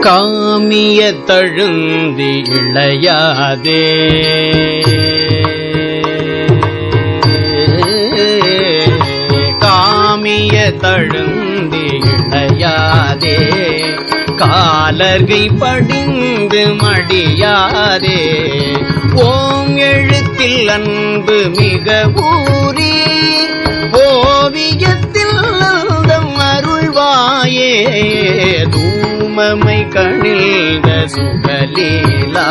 காமிய தழுந்தி இளையாதே. காமிய தழுந்தி இளையாதே. காலர்கை படிந்து மடியாதே. ஓம் எழுத்தில் அன்பு மிக ஊரே. லீலா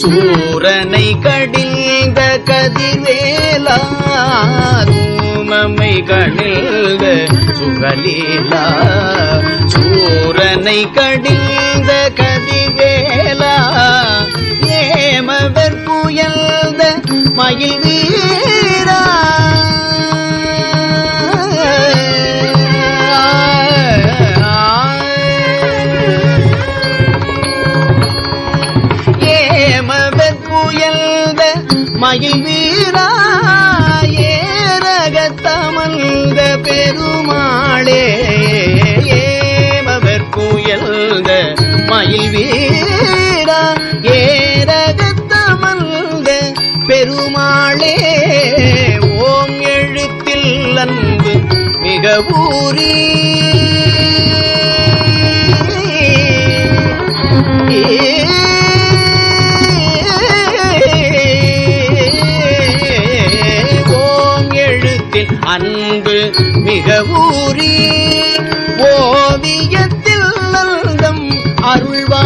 சூரனை கடிந்த கதிர்வேலா தூமமை கணிழ்ந்த சுகலீலா. சூரனை கடிந்த கதிர்வேலா ஏமவர் புயல்ந்த மயில் மயில் வீரா ஏரகத்தமல்த பெருமாளே ஏவர் புயல்ந்த மயில் வீரா ஏரகத்தமல்த பெருமாளே ஓம் எழுத்தில் அன்பு மிக ஊரீ அன்பு மிக ஊறி ஓவியத்தில் நந்தம் அருள்வா